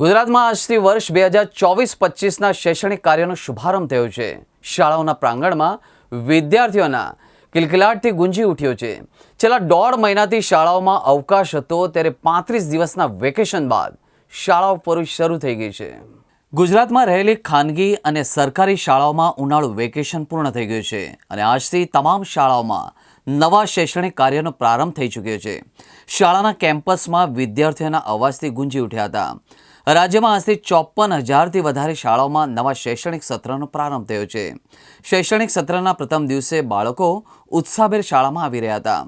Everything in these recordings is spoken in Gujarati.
ગુજરાતમાં આજથી વર્ષ બે હજાર ચોવીસ પચીસના શૈક્ષણિક કાર્યનો શુભારંભ થયો છે. શાળાઓના પ્રાંગણમાં વિદ્યાર્થીઓના કિલકિલાટથી ગુંજી ઉઠ્યો છે. છેલ્લા દોઢ મહિનાથી શાળાઓમાં અવકાશ હતો, ત્યારે પાંત્રીસ દિવસના વેકેશન બાદ શાળાઓ પર શરૂ થઈ ગઈ છે. ગુજરાતમાં રહેલી ખાનગી અને સરકારી શાળાઓમાં ઉનાળુ વેકેશન પૂર્ણ થઈ ગયું છે અને આજથી તમામ શાળાઓમાં નવા શૈક્ષણિક કાર્યનો પ્રારંભ થઈ ચૂક્યો છે. શાળાના કેમ્પસમાં વિદ્યાર્થીઓના અવાજથી ગુંજી ઉઠ્યા હતા. રાજ્યમાં આજથી ચોપન હજારથી વધારે શાળાઓમાં નવા શૈક્ષણિક સત્રનો પ્રારંભ થયો છે. શૈક્ષણિક સત્રના પ્રથમ દિવસે બાળકો ઉત્સાહભેર શાળામાં આવી રહ્યા હતા.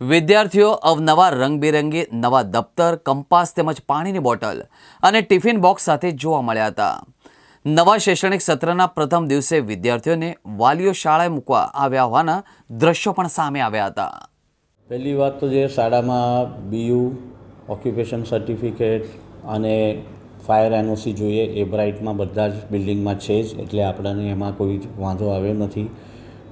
વિદ્યાર્થીઓ અવનવા રંગબેરંગી, નવા દફતર, કંપાસ તેમજ પાણીની બોટલ અને ટિફિન બોક્સ સાથે જોવા મળ્યા હતા. નવા શૈક્ષણિક સત્રના પ્રથમ દિવસે વિદ્યાર્થીઓને વાલીઓ શાળાએ મૂકવા આવ્યા હોવાના દ્રશ્યો પણ સામે આવ્યા હતા. પહેલી વાત તો જે શાળામાં બીયુ ઓક્યુપેશન સર્ટિફિકેટ અને ફાયર એનઓસી જોઈએ, એ બ્રાઇટમાં બધા જ બિલ્ડિંગમાં છે જ, એટલે આપણને એમાં કોઈ વાંધો આવ્યો નથી.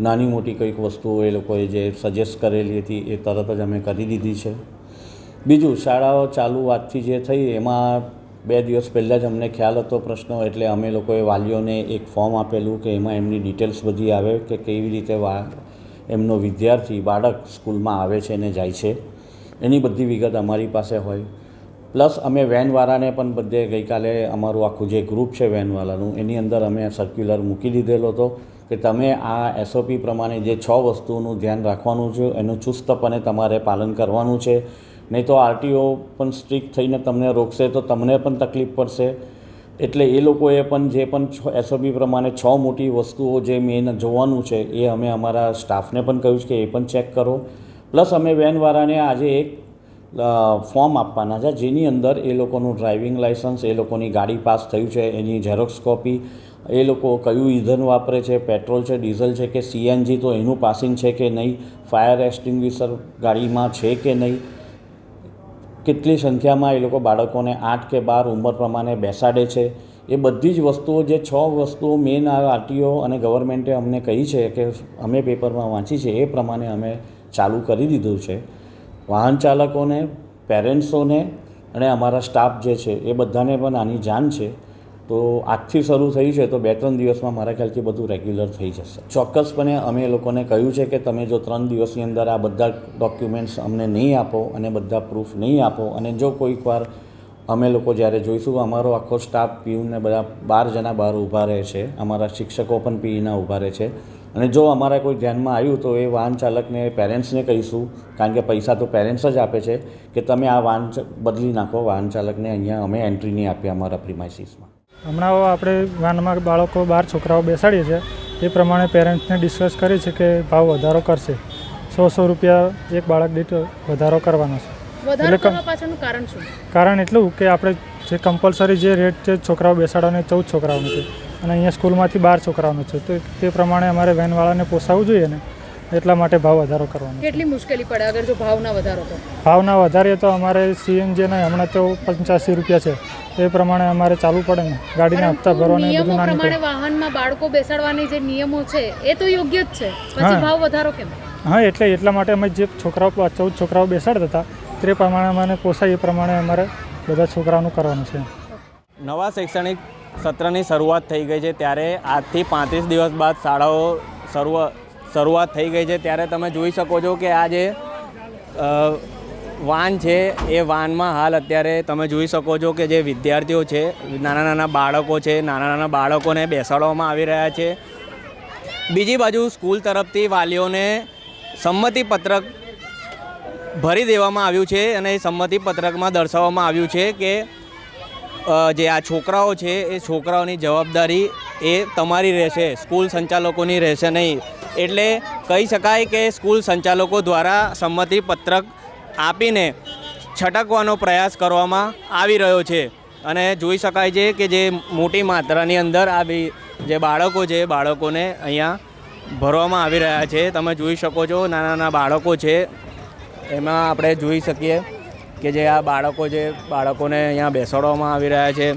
નાની મોટી કંઈક વસ્તુઓ એ લોકોએ જે સજેસ્ટ કરેલી હતી, એ તરત જ અમે કરી દીધી છે. બીજું, શાળાઓ ચાલુ આજથી જે થઈ, એમાં બે દિવસ પહેલાં જ અમને ખ્યાલ હતો પ્રશ્નો, એટલે અમે લોકોએ વાલીઓને એક ફોર્મ આપેલું કે એમાં એમની ડિટેલ્સ બધી આવે કે કેવી રીતે વા, એમનો વિદ્યાર્થી, બાળક સ્કૂલમાં આવે છે અને જાય છે. એની બધી વિગત અમારી પાસે હોય. પ્લસ અમે વેનવાળાને પણ બધે ગઈકાલે અમારું આખું જે ગ્રુપ છે વેનવાળાનું એની અંદર અમે સર્ક્યુલર મૂકી દીધેલો હતો કે તમે આ એસઓપી પ્રમાણે જે છ વસ્તુઓનું ધ્યાન રાખવાનું છે, એનું ચુસ્તપણે તમારે પાલન કરવાનું છે. નહીં તો આરટીઓ પણ સ્ટ્રિક્ટ થઈને તમને રોકશે, તો તમને પણ તકલીફ પડશે. એટલે એ લોકોએ પણ જે પણ એસઓપી પ્રમાણે છ મોટી વસ્તુઓ જે મેન જોવાનું છે, એ અમે અમારા સ્ટાફને પણ કહ્યું છે કે એ પણ ચેક કરો. પ્લસ અમે વેનવાળાને આજે એક ફોર્મ આપવાના છે, જેની અંદર એ લોકોનું ડ્રાઇવિંગ લાઇસન્સ એ લોકોની ગાડી પાસ થયું છે, એની ઝેરોક્સ કોપી એ લોકો કયું ઇંધન વાપરે છે પેટ્રોલ છે ડીઝલ છે કે સીએનજી તો એનું પાસિંગ છે કે નહીં ફાયર એક્સ્ટિંગ્વિશર ગાડીમાં છે કે નહીં કેટલી સંખ્યામાં એ લોકો બાળકોને આઠ કે બાર ઉંમર પ્રમાણે બેસાડે છે? એ બધી જ વસ્તુઓ જે છ વસ્તુઓ મેન આ આરટીઓ અને ગવર્મેન્ટે અમને કહી છે કે અમે પેપરમાં વાંચી છે, એ પ્રમાણે અમે ચાલુ કરી દીધું છે. વાહન ચાલકોને પેરેન્ટ્સોને અને અમારા સ્ટાફ જે છે, એ બધાને પણ આની જાણ છે. તો આજથી શરૂ થઈ છે, તો બે ત્રણ દિવસમાં મારા ખ્યાલથી બધું રેગ્યુલર થઈ જશે. ચોક્કસપણે અમે એ લોકોને કહ્યું છે કે તમે જો ત્રણ દિવસની અંદર આ બધા ડોક્યુમેન્ટ્સ અમને નહીં આપો અને બધા પ્રૂફ નહીં આપો અને જો કોઈક વાર અમે લોકો જ્યારે જોઈશું, અમારો આખો સ્ટાફ પીયુને બધા બાર જણા બહાર ઊભા રહે છે, અમારા શિક્ષકો પણ પીઈના ઊભા રહે છે. અને જો અમારા કોઈ ધ્યાનમાં આવ્યું તો એ વાહન ચાલકને પેરેન્ટ્સને કહીશું, કારણ કે પૈસા તો પેરેન્ટ્સ જ આપે છે, કે તમે આ વાહન બદલી નાખો, વાહન ચાલકને અહીંયા અમે એન્ટ્રી નહીં આપીએ અમારા પ્રિમાઇસીસમાં હમણાં આપણે વાનમાં બાળકો બાર છોકરાઓ બેસાડીએ છીએ એ પ્રમાણે પેરેન્ટ્સને ડિસ્કસ કરી છે કે ભાવ વધારો કરશે. સો સો રૂપિયા એક બાળક દીઠ વધારો કરવાનો છે. એટલે કારણ એટલું કે આપણે જે કમ્પલસરી જે રેટ છે છોકરાઓ બેસાડવાનો ચૌદ છોકરાઓનો છે. અને અહીંયા સ્કૂલમાંથી બાર છોકરાઓનો છે. તો તે પ્રમાણે અમારે વેનવાળાને પોસાવવું જોઈએ ને. એટલા માટે ભાવ વધારો કરવાનો. કેટલી મુશ્કેલી પડે અગર જો ભાવના વધારો તો? ભાવના વધારીએ તો અમારે સીએનજીના હમણાં તો પંચ્યાસી રૂપિયા છે. એ પ્રમાણે અમારે ચાલુ પડે ને ગાડીના હપ્તા ભરવાના નિયમો બધું પ્રમાણે વાહનમાં બાળકો બેસાડવાની જે નિયમો છે એ તો યોગ્ય જ છે. પછી ભાવ વધારો કેમ? હા એટલે એટલા માટે અમે જે છોકરાઓ ચૌદ છોકરાઓ બેસાડતા હતા તે પ્રમાણે અમને પોસાય એ પ્રમાણે અમારે બધા છોકરાઓનું કરવાનું છે. નવા શૈક્ષણિક સત્રની શરૂઆત થઈ ગઈ છે ત્યારે આજથી પાંત્રીસ દિવસ બાદ શાળાઓ શરૂઆત શરૂઆત થઈ ગઈ છે, ત્યારે તમે જોઈ શકો છો કે આ જે વાન છે, એ વાનમાં હાલ અત્યારે તમે જોઈ શકો છો કે જે વિદ્યાર્થીઓ છે, નાના નાના બાળકો છે, નાના નાના બાળકોને બેસાડવામાં આવી રહ્યા છે. બીજી બાજુ સ્કૂલ તરફથી વાલીઓને સંમતિપત્રક ભરી દેવામાં આવ્યું છે અને એ સંમતિપત્રકમાં દર્શાવવામાં આવ્યું છે કે જે આ છોકરાઓ છે, એ છોકરાઓની જવાબદારી એ તમારી રહેશે, સ્કૂલ સંચાલકોની રહેશે નહીં. એટલે કહી શકાય કે સ્કૂલ સંચાલકો દ્વારા સંમતિપત્રક આપીને છટકવાનો પ્રયાસ કરવામાં આવી રહ્યો છે. અને જોઈ શકાય છે કે જે મોટી માત્રાની અંદર આ જે બાળકો છે, બાળકોને અહીંયા ભરવામાં આવી રહ્યા છે. તમે જોઈ શકો છો નાના નાના બાળકો છે. એમાં આપણે જોઈ શકીએ કે જે આ બાળકો છે, બાળકોને અહીંયા બેસાડવામાં આવી રહ્યા છે.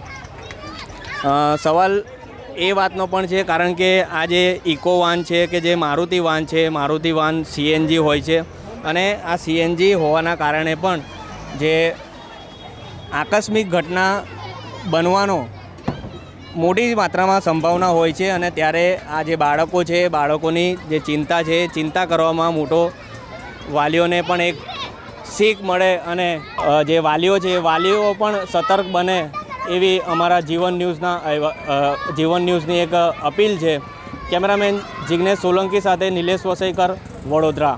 સવાલ એ વાતનો પણ છે, કારણ કે આ જે ઇકો વાન છે કે જે મારુતિ વાન છે, મારુતિ વાન સીએનજી હોય છે. અને આ સીએનજી હોવાના કારણે પણ જે આકસ્મિક ઘટના બનવાનો મોટી માત્રામાં સંભાવના હોય છે અને ત્યારે આ જે બાળકો છે, બાળકોની જે ચિંતા છે, ચિંતા કરવામાં મોટો વાલીઓને પણ એક શીખ મળે અને જે વાલીઓ છે વાલીઓ પણ સતર્ક બને એવી અમારા જીવન ન્યૂઝના જીવન ન્યૂઝની એક અપીલ છે. કેમેરામેન જિગ્નેશ સોલંકી સાથે નિલેશ વસેકર, વડોદરા.